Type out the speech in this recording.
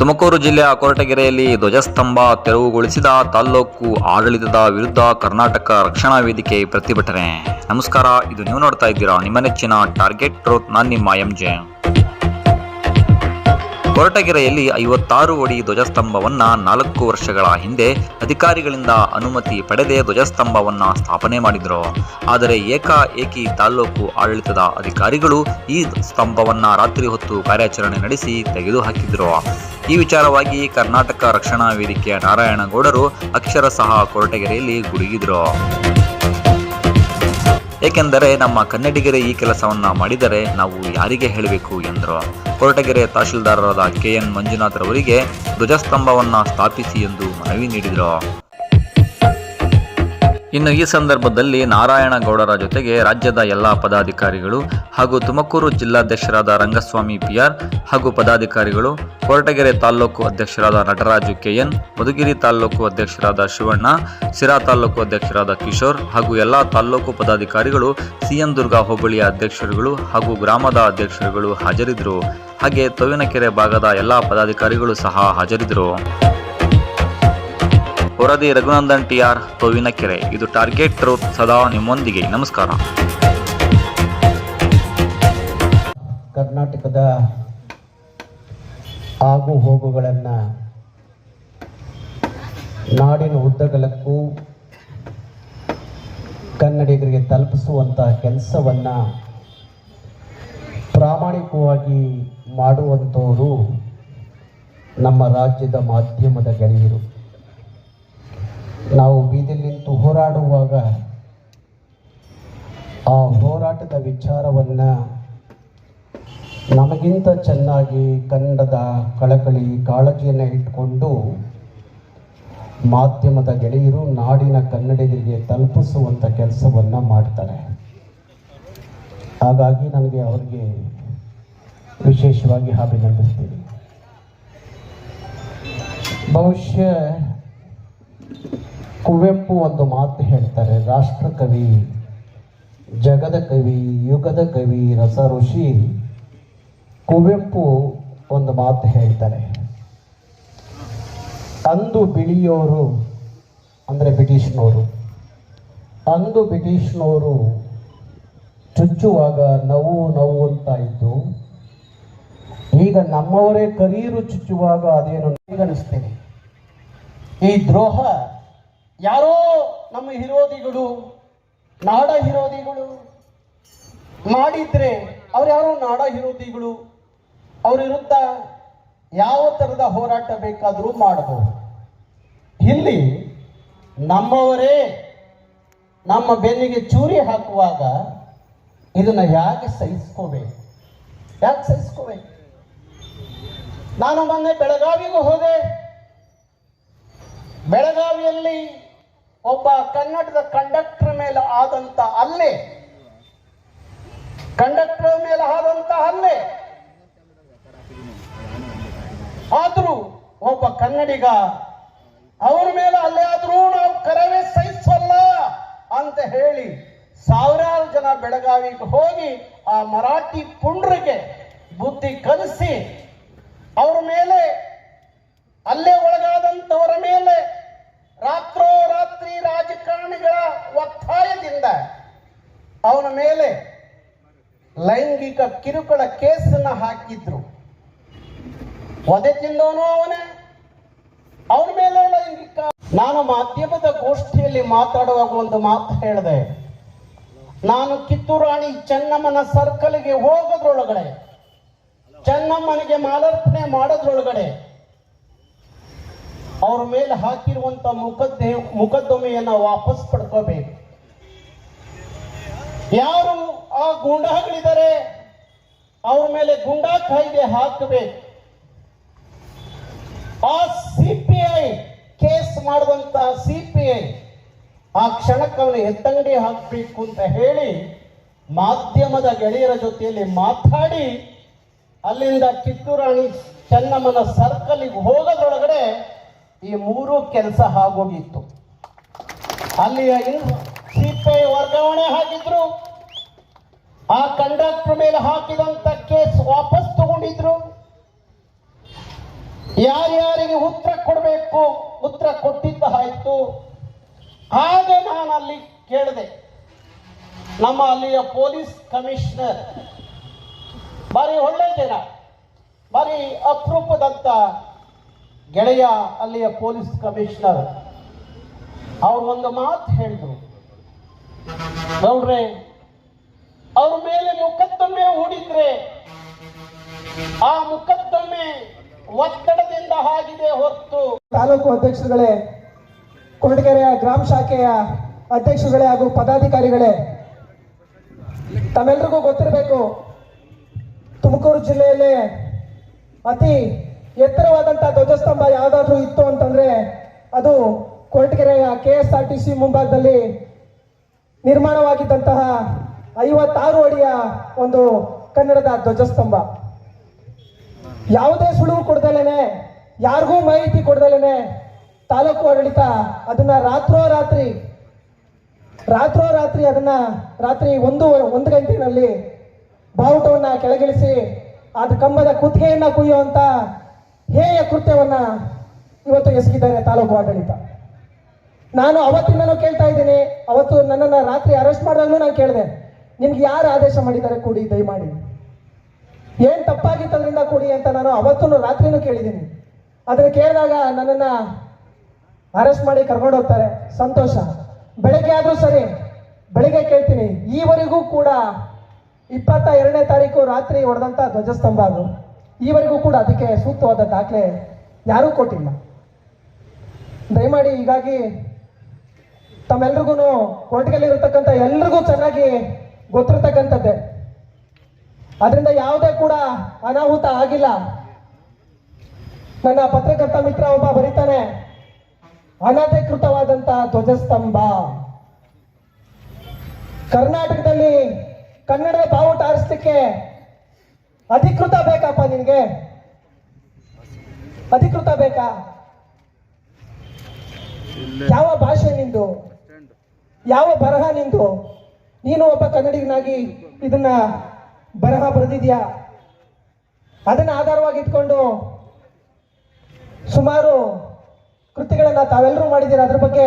ತುಮಕೂರು ಜಿಲ್ಲೆಯ ಕೊರಟಗೆರೆಯಲ್ಲಿ ಧ್ವಜಸ್ತಂಭ ತೆರವುಗೊಳಿಸಿದ ತಾಲ್ಲೂಕು ಆಡಳಿತದ ವಿರುದ್ಧ ಕರ್ನಾಟಕ ರಕ್ಷಣಾ ವೇದಿಕೆ ಪ್ರತಿಭಟನೆ. ನಮಸ್ಕಾರ, ಇದು ನೀವು ನೋಡ್ತಾ ಇದ್ದೀರಾ ನಿಮ್ಮ ನೆಚ್ಚಿನ ಟಾರ್ಗೆಟ್ ಟ್ರೋತ್, ನಾನು ನಿಮ್ಮ ಎಂ ಜೆ. ಕೊರಟಗೆರೆಯಲ್ಲಿ ಐವತ್ತಾರು ಅಡಿ ಧ್ವಜಸ್ತಂಭವನ್ನ ನಾಲ್ಕು ವರ್ಷಗಳ ಹಿಂದೆ ಅಧಿಕಾರಿಗಳಿಂದ ಅನುಮತಿ ಪಡೆದೇ ಧ್ವಜಸ್ತಂಭವನ್ನ ಸ್ಥಾಪನೆ ಮಾಡಿದ್ರು. ಆದರೆ ಏಕಾಏಕಿ ತಾಲ್ಲೂಕು ಆಡಳಿತದ ಅಧಿಕಾರಿಗಳು ಈ ಸ್ತಂಭವನ್ನ ರಾತ್ರಿ ಹೊತ್ತು ಕಾರ್ಯಾಚರಣೆ ನಡೆಸಿ ತೆಗೆದುಹಾಕಿದ್ರು. ಈ ವಿಚಾರವಾಗಿ ಕರ್ನಾಟಕ ರಕ್ಷಣಾ ವೇದಿಕೆಯ ನಾರಾಯಣಗೌಡರು ಅಕ್ಷರ ಸಹ ಕೊರಟಗೆರೆಯಲ್ಲಿ ಗುಡುಗಿದ್ರು. ಏಕೆಂದರೆ ನಮ್ಮ ಕನ್ನಡಿಗರೇ ಈ ಕೆಲಸವನ್ನ ಮಾಡಿದರೆ ನಾವು ಯಾರಿಗೆ ಹೇಳಬೇಕು ಎಂದರು. ಕೊರಟಗೆರೆ ತಹಶೀಲ್ದಾರರಾದ ಕೆ ಎನ್ ಮಂಜುನಾಥ್ರವರಿಗೆ ಧ್ವಜಸ್ತಂಭವನ್ನು ಸ್ಥಾಪಿಸಿ ಎಂದು ಮನವಿ ನೀಡಿದರು. ಇನ್ನು ಈ ಸಂದರ್ಭದಲ್ಲಿ ನಾರಾಯಣಗೌಡರ ಜೊತೆಗೆ ರಾಜ್ಯದ ಎಲ್ಲ ಪದಾಧಿಕಾರಿಗಳು ಹಾಗೂ ತುಮಕೂರು ಜಿಲ್ಲಾಧ್ಯಕ್ಷರಾದ ರಂಗಸ್ವಾಮಿ ಪಿಆರ್ ಹಾಗೂ ಪದಾಧಿಕಾರಿಗಳು, ಕೊರಟಗೆರೆ ತಾಲೂಕು ಅಧ್ಯಕ್ಷರಾದ ನಟರಾಜು ಕೆಎನ್, ಮಧುಗಿರಿ ತಾಲ್ಲೂಕು ಅಧ್ಯಕ್ಷರಾದ ಶಿವಣ್ಣ ಸಿರಾ ತಾಲೂಕು ಅಧ್ಯಕ್ಷರಾದ ಕಿಶೋರ್ ಹಾಗೂ ಎಲ್ಲ ತಾಲ್ಲೂಕು ಪದಾಧಿಕಾರಿಗಳು, ಸಿಎಂ ದುರ್ಗಾ ಹೋಬಳಿಯ ಅಧ್ಯಕ್ಷರುಗಳು ಹಾಗೂ ಗ್ರಾಮದ ಅಧ್ಯಕ್ಷರುಗಳು ಹಾಜರಿದ್ದರು. ಹಾಗೆ ತೊವಿನಕೆರೆ ಭಾಗದ ಎಲ್ಲ ಪದಾಧಿಕಾರಿಗಳು ಸಹ ಹಾಜರಿದ್ದರು. ವರದಿ ರಘುನಂದನ್ ಟಿ ಟಿಆರ್ ತೋವಿನಕೆರೆ ಇದು ಟಾರ್ಗೆಟ್ ಟ್ರೂತ್ ಸದಾ ನಿಮ್ಮೊಂದಿಗೆ. ನಮಸ್ಕಾರ. ಕರ್ನಾಟಕದ ಆಗು ಹೋಗುಗಳನ್ನು ನಾಡಿನ ಉದ್ದಗಲಕ್ಕೂ ಕನ್ನಡಿಗರಿಗೆ ತಲುಪಿಸುವಂಥ ಕೆಲಸವನ್ನು ಪ್ರಾಮಾಣಿಕವಾಗಿ ಮಾಡುವಂಥವರು ನಮ್ಮ ರಾಜ್ಯದ ಮಾಧ್ಯಮದ ಗೆಳೆಯರು. ನಾವು ಬೀದಿಯಲ್ಲಿ ನಿಂತು ಹೋರಾಡುವಾಗ ಆ ಹೋರಾಟದ ವಿಚಾರವನ್ನು ನಮಗಿಂತ ಚೆನ್ನಾಗಿ ಕನ್ನಡದ ಕಳಕಳಿ ಕಾಳಜಿಯನ್ನು ಇಟ್ಕೊಂಡು ಮಾಧ್ಯಮದ ಗೆಳೆಯರು ನಾಡಿನ ಕನ್ನಡಿಗರಿಗೆ ತಲುಪಿಸುವಂಥ ಕೆಲಸವನ್ನು ಮಾಡ್ತಾರೆ. ಹಾಗಾಗಿ ನನಗೆ ಅವರಿಗೆ ವಿಶೇಷವಾಗಿ ಅಭಿನಂದಿಸ್ತೀನಿ. ಬಹುಶಃ ಕುವೆಂಪು ಒಂದು ಮಾತು ಹೇಳ್ತಾರೆ ರಾಷ್ಟ್ರಕವಿ ಜಗದ ಕವಿ, ಯುಗದ ಕವಿ, ರಸ ಋಷಿ. ಕುವೆಂಪು ಒಂದು ಮಾತು ಹೇಳ್ತಾರೆ, ಅಂದು ಬಿಳಿಯೋರು, ಅಂದರೆ ಬ್ರಿಟಿಷ್ನವರು ಅಂದು ಬ್ರಿಟಿಷ್ನವರು ಚುಚ್ಚುವಾಗ ನೋವು ನೋವು ಅಂತ ಇದ್ದು, ಈಗ ನಮ್ಮವರೇ ಕರೀರು ಚುಚ್ಚುವಾಗ ಅದೇನು ಈಗ ಈ ದ್ರೋಹ ಯಾರೋ ನಮ್ಮ ವಿರೋಧಿಗಳು, ನಾಡ ವಿರೋಧಿಗಳು ಮಾಡಿದ್ರೆ ಅವ್ರು ಯಾರೋ ನಾಡ ವಿರೋಧಿಗಳು, ಅವ್ರ ವಿರುದ್ಧ ಯಾವ ಥರದ ಹೋರಾಟ ಬೇಕಾದರೂ ಮಾಡಬಹುದು. ಇಲ್ಲಿ ನಮ್ಮವರೇ ನಮ್ಮ ಬೆನ್ನಿಗೆ ಚೂರಿ ಹಾಕುವಾಗ ಇದನ್ನ ಯಾಕೆ ಸಹಿಸ್ಕೋಬೇಕು? ಯಾಕೆ ಸಹಿಸ್ಕೋಬೇಕು? ನಾನು ಮೊನ್ನೆ ಬೆಳಗಾವಿಗೂ ಹೋದೆ. ಬೆಳಗಾವಿಯಲ್ಲಿ ಒಬ್ಬ ಕನ್ನಡದ ಕಂಡಕ್ಟರ್ ಮೇಲೆ ಆದಂತ ಹಲ್ಲೆ ಕಂಡಕ್ಟರ್ ಮೇಲೆ ಆದಂತ ಹಲ್ಲೆ ಆದರೂ ಒಬ್ಬ ಕನ್ನಡಿಗ ಅವರ ಮೇಲೆ ಹಲ್ಲೆ ಆದ್ರೂ ನಾವು ಕರವೇ ಸಹಿಸಲ್ಲ ಅಂತ ಹೇಳಿ ಸಾವಿರಾರು ಜನ ಬೆಳಗಾವಿಗೆ ಹೋಗಿ ಆ ಮರಾಠಿ ಪುಂಡ್ರಿಗೆ ಬುದ್ಧಿ ಕಲಿಸಿ ಅವ್ರ ಮೇಲೆ ಅಲ್ಲೇ ಒಳಗಾದಂಥವರ ಮೇಲೆ ರಾತ್ರೋರಾತ್ರಿ ರಾಜಕಾರಣಿಗಳ ಒತ್ತಾಯದಿಂದ ಅವನ ಮೇಲೆ ಲೈಂಗಿಕ ಕಿರುಕುಳ ಕೇಸನ್ನ ಹಾಕಿದ್ರು. ಒದೆ ತಿಂದವನು ಅವನೇ. ಅವನ ಮೇಲೆ ಲೈಂಗಿಕ ನಾನು ಮಾಧ್ಯಮದ ಗೋಷ್ಠಿಯಲ್ಲಿ ಮಾತಾಡುವಾಗ ಒಂದು ಮಾತು ಹೇಳಿದೆ. ನಾನು ಕಿತ್ತೂರಾಣಿ ಚೆನ್ನಮ್ಮನ ಸರ್ಕಲ್ಗೆ ಹೋಗೋದ್ರೊಳಗಡೆ ಚೆನ್ನಮ್ಮನಿಗೆ ಮಾಲಾರ್ಪಣೆ ಮಾಡೋದ್ರೊಳಗಡೆ ಅವ್ರ ಮೇಲೆ ಹಾಕಿರುವಂತ ಮುಖದ್ದೆ ಮುಕದ್ದಮೆಯನ್ನ ವಾಪಸ್ ಪಡ್ಕೋಬೇಕು. ಯಾರು ಆ ಗೂಂಡಾಗಳಿದ್ದಾರೆ ಅವ್ರ ಮೇಲೆ ಗುಂಡಾ ಕಾಯ್ದೆ ಹಾಕಬೇಕು. ಆ ಸಿಪಿಐ ಕೇಸ್ ಮಾಡಿದಂತ ಸಿಪಿಐ ಆ ಕ್ಷಣಕ್ಕೆ ಅವನು ಎತ್ತಂಗಡಿ ಹಾಕಬೇಕು ಅಂತ ಹೇಳಿ ಮಾಧ್ಯಮದ ಗೆಳೆಯರ ಜೊತೆಯಲ್ಲಿ ಮಾತಾಡಿ, ಅಲ್ಲಿಂದ ಕಿತ್ತೂರಾಣಿ ಚೆನ್ನಮ್ಮನ ಸರ್ಕಲ್ಗೆ ಹೋಗೋದ್ರೊಳಗಡೆ ಈ ಮೂರು ಕೆಲಸ ಆಗೋಗಿತ್ತು. ಅಲ್ಲಿಯ ಸಿಪಿಐ ವರ್ಗಾವಣೆ ಹಾಕಿದ್ರು ಆ ಕಂಡಕ್ಟರ್ ಮೇಲೆ ಹಾಕಿದಂತ ಕೇಸ್ ವಾಪಸ್ ತಗೊಂಡಿದ್ರು. ಯಾರ್ಯಾರಿಗೆ ಉತ್ತರ ಕೊಡಬೇಕು, ಉತ್ತರ ಕೊಟ್ಟಿದ್ದ ಆಯ್ತು. ಹಾಗೆ ನಾನು ಅಲ್ಲಿ ಕೇಳಿದೆ. ನಮ್ಮ ಅಲ್ಲಿಯ ಪೊಲೀಸ್ ಕಮಿಷನರ್. ಬಾರಿ ಒಳ್ಳೆ ಜನ. ಬಾರಿ ಅಪರೂಪದಂತ ಗೆಳೆಯ ಅಲ್ಲಿಯ ಪೊಲೀಸ್ ಕಮಿಷನರ್ ಅವ್ರು ಒಂದು ಮಾತು ಹೇಳಿದ್ರು. ನೋಡ್ರೆ, ಅವ್ರ ಮೇಲೆ ಮೊಕದ್ದಮೆ ಹೂಡಿದ್ರೆ ಆ ಮೊಕದ್ದಮೆ ಒತ್ತಡದಿಂದ ಆಗಿದೆ ಹೊರತು. ತಾಲೂಕು ಅಧ್ಯಕ್ಷರುಗಳೇ, ಕೊರಟಗೆರೆಯ ಗ್ರಾಮ ಶಾಖೆಯ ಅಧ್ಯಕ್ಷರುಗಳೇ ಹಾಗೂ ಪದಾಧಿಕಾರಿಗಳೇ, ತಮ್ಮೆಲ್ರಿಗೂ ಗೊತ್ತಿರಬೇಕು, ತುಮಕೂರು ಜಿಲ್ಲೆಯಲ್ಲೇ ಅತಿ ಎತ್ತರವಾದಂಥ ಧ್ವಜಸ್ತಂಭ ಯಾವುದಾದ್ರೂ ಇತ್ತು ಅಂತಂದ್ರೆ ಅದು ಕೊರಟಗೆರೆಯ K S R T C ಮುಂಭಾಗದಲ್ಲಿ ನಿರ್ಮಾಣವಾಗಿದ್ದಂತಹ ಐವತ್ತಾರು ಅಡಿಯ ಒಂದು ಕನ್ನಡದ ಧ್ವಜಸ್ತಂಭ. ಯಾವುದೇ ಸುಳುವು ಕೊಡ್ದಲೇನೆ ಯಾರಿಗೂ ಮಾಹಿತಿ ಕೊಡ್ದಲೇನೆ ತಾಲೂಕು ಆಡಳಿತ ಅದನ್ನ ರಾತ್ರೋರಾತ್ರಿ ರಾತ್ರೋರಾತ್ರಿ ಅದನ್ನ ರಾತ್ರಿ ಒಂದು ಒಂದು ಗಂಟೆನಲ್ಲಿ ಬಾವುಟವನ್ನ ಕೆಳಗಿಳಿಸಿ ಅದು ಕಂಬದ ಕುತ್ತಿಗೆಯನ್ನ ಕುಯ್ಯುವಂತ ಹೇಯ ಕೃತ್ಯವನ್ನ ಇವತ್ತು ಎಸಗಿದ್ದಾರೆ ತಾಲೂಕು ಆಡಳಿತ. ನಾನು ಅವತ್ತಿಂದನೂ ಕೇಳ್ತಾ ಇದ್ದೀನಿ, ಅವತ್ತು ನನ್ನನ್ನು ರಾತ್ರಿ ಅರೆಸ್ಟ್ ಮಾಡಿದಾಗಲೂ ನಾನು ಕೇಳಿದೆ. ನಿಮ್ಗೆ ಯಾರು ಆದೇಶ ಮಾಡಿದ್ದಾರೆ ಕೂಡಿ, ದಯಮಾಡಿ. ಏನ್ ತಪ್ಪಾಗಿತ್ತು ಅದರಿಂದ ಕೊಡಿ ಅಂತ ನಾನು ಅವತ್ತೂ ರಾತ್ರಿನೂ ಕೇಳಿದ್ದೀನಿ. ಅದನ್ನು ಕೇಳಿದಾಗ ನನ್ನನ್ನು ಅರೆಸ್ಟ್ ಮಾಡಿ ಕರ್ಕೊಂಡು ಹೋಗ್ತಾರೆ. ಸಂತೋಷ. ಬೆಳಗ್ಗೆ ಆದರೂ ಸರಿ, ಬೆಳಿಗ್ಗೆ ಕೇಳ್ತೀನಿ. ಈವರೆಗೂ ಕೂಡ ಇಪ್ಪತ್ತ ಎರಡನೇ ತಾರೀಕು ರಾತ್ರಿ ಹೊಡೆದಂಥ ಧ್ವಜಸ್ತಂಭ ಅದು. ಈವರೆಗೂ ಕೂಡ ಅದಕ್ಕೆ ಸೂಕ್ತವಾದ ದಾಖಲೆ ಯಾರೂ ಕೊಟ್ಟಿಲ್ಲ. ದಯಮಾಡಿ ಹೀಗಾಗಿ ತಮ್ಮೆಲ್ರಿಗೂ ಕೊರಟಗೆಲ್ಲಿರ್ತಕ್ಕಂಥ ಎಲ್ರಿಗೂ ಚೆನ್ನಾಗಿ ಗೊತ್ತಿರ್ತಕ್ಕಂಥದ್ದೇ. ಅದರಿಂದ ಯಾವುದೇ ಕೂಡ ಅನಾಹುತ ಆಗಿಲ್ಲ. ನನ್ನ ಪತ್ರಕರ್ತ ಮಿತ್ರ ಒಬ್ಬ ಬರೀತಾನೆ ಅನಧಿಕೃತವಾದಂತಹ ಧ್ವಜಸ್ತಂಭ. ಕರ್ನಾಟಕದಲ್ಲಿ ಕನ್ನಡದ ಬಾವುಟ ಆರಿಸ್ಲಿಕ್ಕೆ ಅಧಿಕೃತ ಬೇಕಪ್ಪ ನಿನಗೆ? ಅಧಿಕೃತ ಬೇಕಾ? ಯಾವ ಭಾಷೆ ನಿಂದು? ಯಾವ ಬರಹ ನಿಂದು? ನೀನು ಒಬ್ಬ ಕನ್ನಡಿಗನಾಗಿ ಇದನ್ನ ಬರಹ ಬರೆದಿದ್ಯಾ? ಅದನ್ನ ಆಧಾರವಾಗಿ ಇಟ್ಕೊಂಡು ಸುಮಾರು ಕೃತಿಗಳನ್ನ ತಾವೆಲ್ಲರೂ ಮಾಡಿದ್ದೀರಾ? ಅದ್ರ ಬಗ್ಗೆ